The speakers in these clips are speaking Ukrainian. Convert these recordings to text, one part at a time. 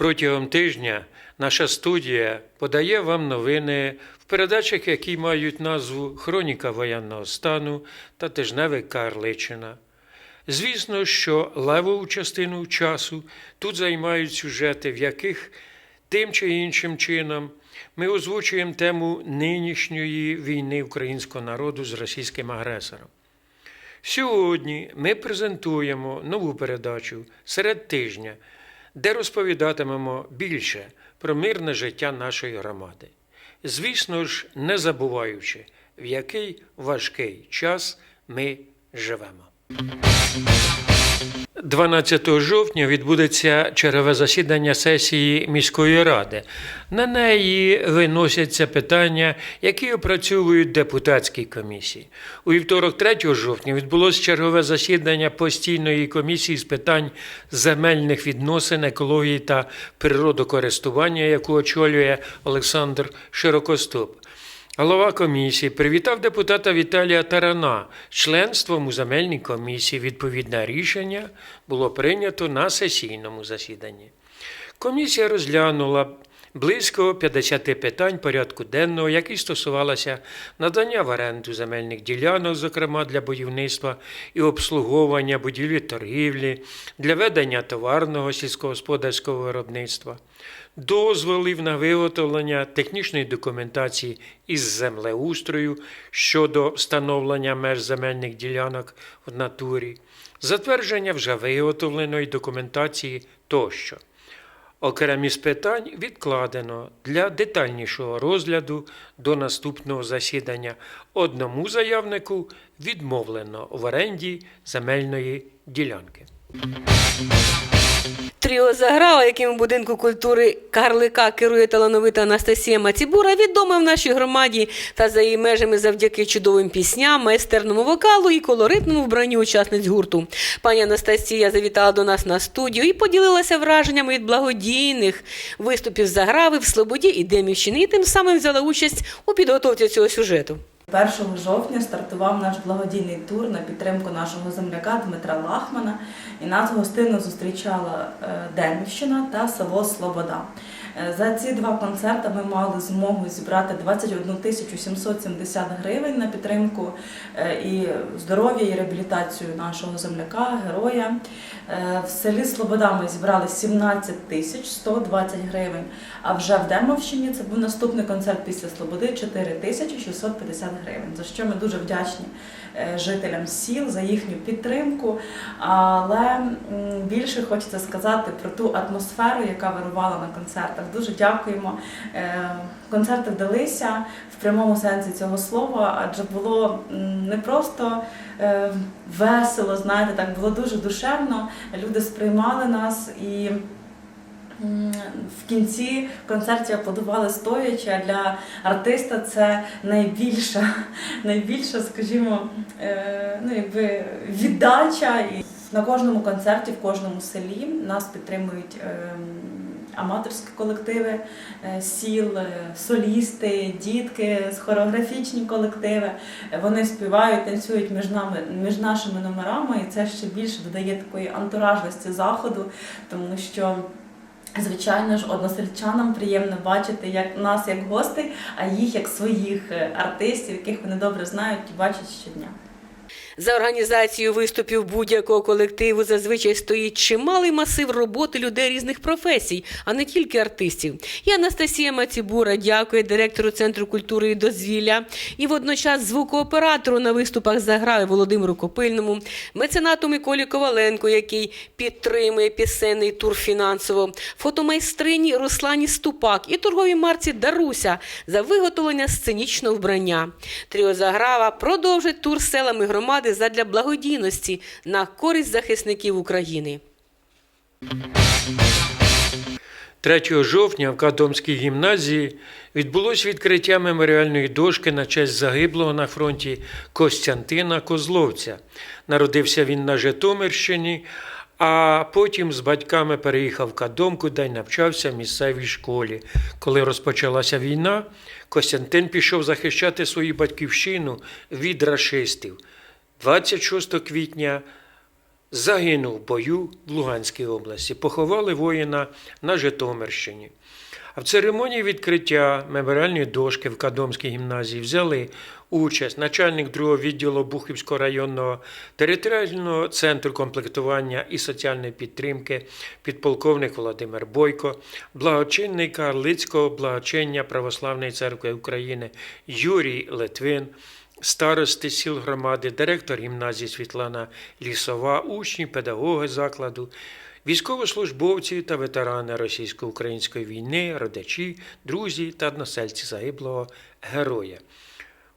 Протягом тижня наша студія подає вам новини в передачах, які мають назву Хроніка воєнного стану та Тижневик Карличина. Звісно, що левову частину часу тут займають сюжети, в яких тим чи іншим чином ми озвучуємо тему нинішньої війни українського народу з російським агресором. Сьогодні ми презентуємо нову передачу серед тижня, де розповідатимемо більше про мирне життя нашої громади. Звісно ж, не забуваючи, в який важкий час ми живемо. 12 жовтня відбудеться чергове засідання сесії міської ради. На неї виносяться питання, які опрацьовують депутатські комісії. У вівторок, 3 жовтня, відбулося чергове засідання постійної комісії з питань земельних відносин, екології та природокористування, яку очолює Олександр Широкостоп. Голова комісії привітав депутата Віталія Тарана з членством у земельній комісії. Відповідне рішення було прийнято на сесійному засіданні. Комісія розглянула близько 50 питань порядку денного, які стосувалися надання в оренду земельних ділянок, зокрема для будівництва і обслуговування будівлі торгівлі, для ведення товарного сільськогосподарського виробництва, дозволів на виготовлення технічної документації із землеустрою щодо встановлення меж земельних ділянок в натурі, затвердження вже виготовленої документації тощо. Окремі з питань відкладено для детальнішого розгляду до наступного засідання. Одному заявнику відмовлено в оренді земельної ділянки. Тріо заграва, яким у будинку культури Карлика керує талановита Анастасія Мацібура, відома в нашій громаді та за її межами завдяки чудовим пісням, майстерному вокалу і колоритному вбранню учасниць гурту. Пані Анастасія завітала до нас на студію і поділилася враженнями від благодійних виступів заграви в Слободі і Демівщині, і тим самим взяла участь у підготовці цього сюжету. 1 жовтня стартував наш благодійний тур на підтримку нашого земляка Дмитра Лахмана, і нас гостинно зустрічала е, Демівщина та село Слобода. Е, За ці два концерти ми мали змогу зібрати 21 тисячу 770 гривень на підтримку е, і здоров'я і реабілітацію нашого земляка, героя. Е, В селі Слобода ми зібрали 17 тисяч 120 гривень, а вже в Демовщині це був наступний концерт після Слободи 4 тисячі 650 гривень, за що ми дуже вдячні жителям сіл за їхню підтримку. Але більше хочеться сказати про ту атмосферу, яка вирувала на концертах. Дуже дякуємо. Е, Концерти вдалися в прямому сенсі цього слова, адже було не просто е, весело, знаєте, так було дуже душевно. Люди сприймали нас і. В кінці концертів аплодували стоячи, а для артиста це найбільша, найбільша, скажімо, е, ну, якби віддача. І на кожному концерті, в кожному селі нас підтримують ем, аматорські колективи е, сіл, е, солісти, дітки, хореографічні колективи. Е, Вони співають, танцюють між нами, між нашими номерами, і це ще більше додає такої антуражності заходу, тому що. Звичайно ж, односельчанам приємно бачити як нас як гостей, а їх як своїх е, артистів, яких вони добре знають і бачать щодня. За організацією виступів будь-якого колективу зазвичай стоїть чималий масив роботи людей різних професій, а не тільки артистів. І Анастасія Мацібура дякує директору Центру культури і дозвілля і водночас звукооператору на виступах заграє Володимиру Копильному, меценату Миколі Коваленко, який підтримує пісенний тур фінансово, фотомайстрині Руслані Ступак і торговій марці Даруся за виготовлення сценічного вбрання. Тріо Заграва продовжить тур селами громади задля благодійності на користь захисників України. 3 жовтня в Кадомській гімназії відбулось відкриття меморіальної дошки на честь загиблого на фронті Костянтина Козловця. Народився він на Житомирщині, а потім з батьками переїхав в Кадомку, де й навчався в місцевій школі. Коли розпочалася війна, Костянтин пішов захищати свою батьківщину від рашистів. 26 квітня загинув в бою в Луганській області. Поховали воїна на Житомирщині. А в церемонії відкриття меморіальної дошки в Кадомській гімназії взяли участь начальник другого відділу Бухівського районного територіального центру комплектування і соціальної підтримки, підполковник Володимир Бойко, благочинний Карлицького благочиння Православної церкви України Юрій Литвин, старости сіл громади, директор гімназії Світлана Лісова, учні, педагоги закладу, військовослужбовці та ветерани російсько-української війни, родичі, друзі та односельці загиблого героя.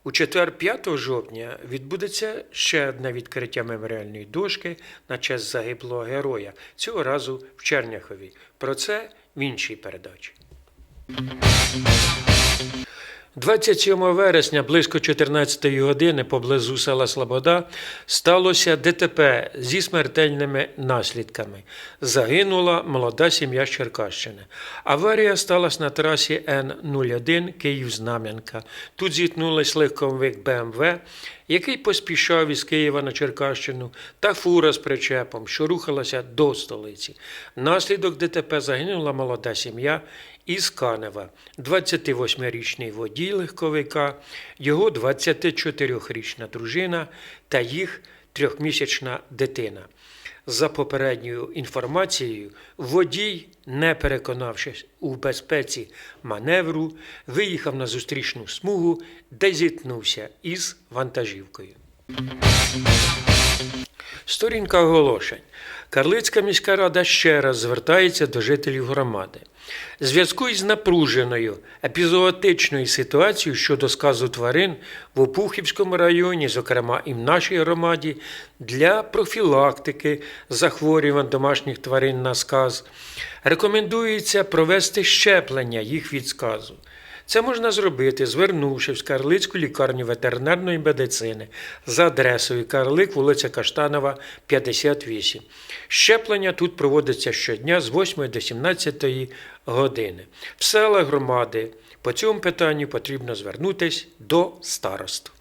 У четвер 5 жовтня відбудеться ще одне відкриття меморіальної дошки на честь загиблого героя, цього разу в Черняхові. Про це в іншій передачі. 27 вересня близько 14 години поблизу села Слобода сталося ДТП зі смертельними наслідками. Загинула молода сім'я з Черкащини. Аварія сталася на трасі Н-01 Київ-Знам'янка. Тут зіткнулись легковик БМВ, який поспішав із Києва на Черкащину, та фура з причепом, що рухалася до столиці. Внаслідок ДТП загинула молода сім'я із Канева, 28-річний водій легковика, його 24-річна дружина та їх трьохмісячна дитина. За попередньою інформацією, водій, не переконавшись у безпеці маневру, виїхав на зустрічну смугу, де зіткнувся із вантажівкою. Сторінка оголошень. Карлицька міська рада ще раз звертається до жителів громади. Зв'язку із напруженою епізоотичною ситуацією щодо сказу тварин в Опухівському районі, зокрема і в нашій громаді, для профілактики захворювань домашніх тварин на сказ, рекомендується провести щеплення їх від сказу. Це можна зробити, звернувшись в Карлицьку лікарню ветеринарної медицини за адресою Карлик, вулиця Каштанова, 58. Щеплення тут проводиться щодня з 8 до 17 години. В села громади по цьому питанню потрібно звернутися до старост.